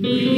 Mm-hmm.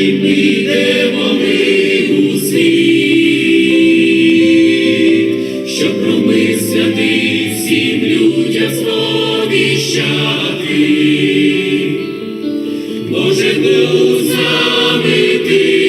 ним йдемо у світ, щоб промисляти всім людям сповіщати, Боже, був замити.